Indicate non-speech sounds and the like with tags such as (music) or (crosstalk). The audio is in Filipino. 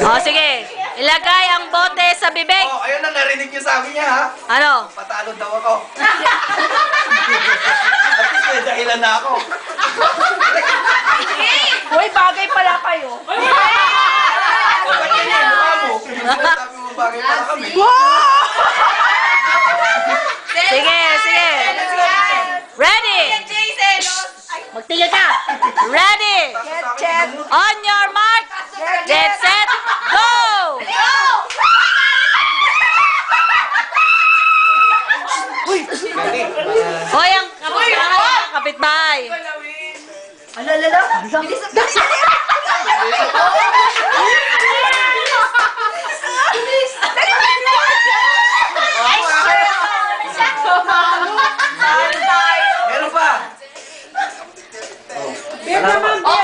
O, sige. Ilagay ang bote sa bibig. Oh, ayun na, narinig niyo sabi niya ha. Ano? Patalo daw ako. At least may dahilan na ako. (laughs) Uy, bagay pala kayo. O, ba't ganyan yung mukha mo? (laughs) Sabi mo bagay pala kami. Sige, sige. Ready? Jason! Magtigil ka. Ready? Get Chet. On your Uy! Galing! Uh, Hoy, ang kapitbahay! Kapitbahay! Ala, ala, ala! Bilis, bilis, Meron pa! Meron naman! Oh,